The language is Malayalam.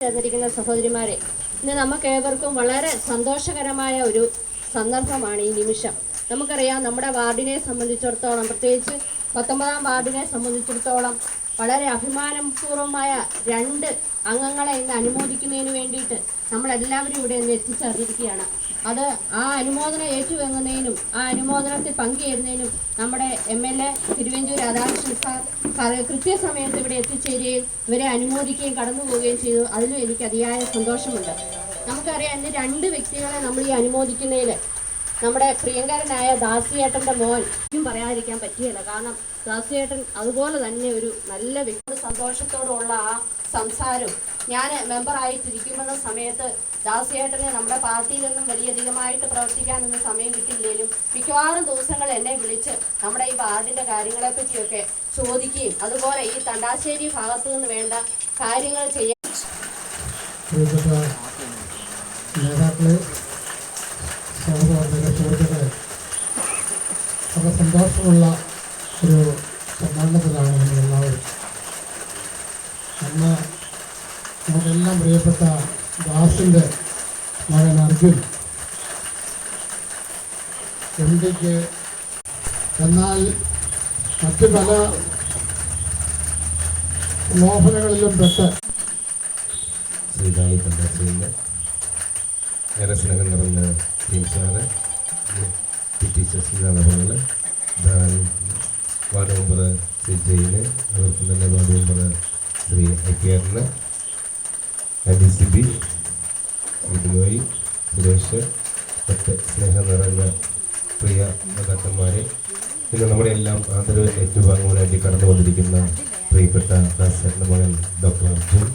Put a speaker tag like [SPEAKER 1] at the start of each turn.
[SPEAKER 1] ചേർന്നിരിക്കുന്ന സഹോദരിമാരെ ഇന്ന് നമുക്ക് ഏവർക്കും വളരെ സന്തോഷകരമായ ഒരു സന്ദർഭമാണ് ഈ നിമിഷം. നമുക്കറിയാം നമ്മുടെ വാർഡിനെ സംബന്ധിച്ചിടത്തോളം പ്രത്യേകിച്ച് പത്തൊമ്പതാം വാർഡിനെ സംബന്ധിച്ചിടത്തോളം വളരെ അഭിമാനപൂർവമായ രണ്ട് അംഗങ്ങളെ ഇന്ന് അനുമോദിക്കുന്നതിന് വേണ്ടിയിട്ട് നമ്മളെല്ലാവരും ഇവിടെ ഇന്ന് എത്തിച്ചേർന്നിരിക്കുകയാണ്. അത് ആ അനുമോദനം ഏറ്റുവാങ്ങുന്നതിനും ആ അനുമോദനത്തിൽ പങ്കുചേരുന്നതിനും നമ്മുടെ M L A Thiruvanchoor Radhakrishnan sir sir കൃത്യസമയത്ത് ഇവിടെ എത്തിച്ചേരുകയും ഇവരെ അനുമോദിക്കുകയും കടന്നു പോവുകയും ചെയ്തു. അതിലും എനിക്ക് അതിയായ സന്തോഷമുണ്ട്. നമുക്കറിയാം എന്റെ രണ്ട് വ്യക്തികളെ നമ്മൾ ഈ അനുമോദിക്കുന്നതിൽ നമ്മുടെ പ്രിയങ്കരനായ ദാസിയേട്ടന്റെ മോൻ. ഒന്നും പറയാതിരിക്കാൻ പറ്റിയല്ല കാരണം ദാസിയേട്ടൻ അതുപോലെ തന്നെ ഒരു നല്ല വ്യക്തി. സന്തോഷത്തോടുള്ള ആ സംസാരവും ഞാൻ മെമ്പറായിട്ടിരിക്കുമെന്ന സമയത്ത് ദാസിയേട്ടനെ നമ്മുടെ പാർട്ടിയിലൊന്നും വലിയധികമായിട്ട് പ്രവർത്തിക്കാനൊന്നും സമയം കിട്ടിയില്ലെങ്കിലും മിക്കവാറും ദിവസങ്ങൾ എന്നെ വിളിച്ച് നമ്മുടെ ഈ വാർഡിന്റെ കാര്യങ്ങളെപ്പറ്റിയൊക്കെ ചോദിക്കുകയും അതുപോലെ ഈ തണ്ടാശ്ശേരി ഭാഗത്തു നിന്ന് വേണ്ട കാര്യങ്ങൾ ചെയ്യാൻ
[SPEAKER 2] സന്തോഷമുള്ള ഒരു സമ്മേളനത്തിലാണ് നമ്മൾ എല്ലാവരും നമുക്കെല്ലാം പ്രിയപ്പെട്ട ദാസിന്റെ മകൻ അർജുൻ. എം ഡിക്ക് എന്നാൽ മറ്റു പല മോഹനങ്ങളിലും പെട്ട്
[SPEAKER 3] ശ്രീതായി കണ്ടാശ്ശേരിന്റെ ഏറെ സ്നേഹം നിറഞ്ഞ ടീംസാണ് പി വാർഡ് മെമ്പർ ശ്രീ ജയിന് അതോടൊപ്പം തന്നെ ward member Shri I K anti Sibi വിടുനോയി സുരേഷ് മറ്റ് സ്നേഹം നിറഞ്ഞ പ്രിയ നേതാക്കന്മാരെ ഇന്ന് നമ്മുടെ എല്ലാം ആദരവ് ഏറ്റുവാങ്ങുവാനായിട്ട് കടന്നു വന്നിരിക്കുന്ന പ്രിയപ്പെട്ട ദാസേട്ടന്റെ മകൻ ഡോക്ടർ അർജുൻ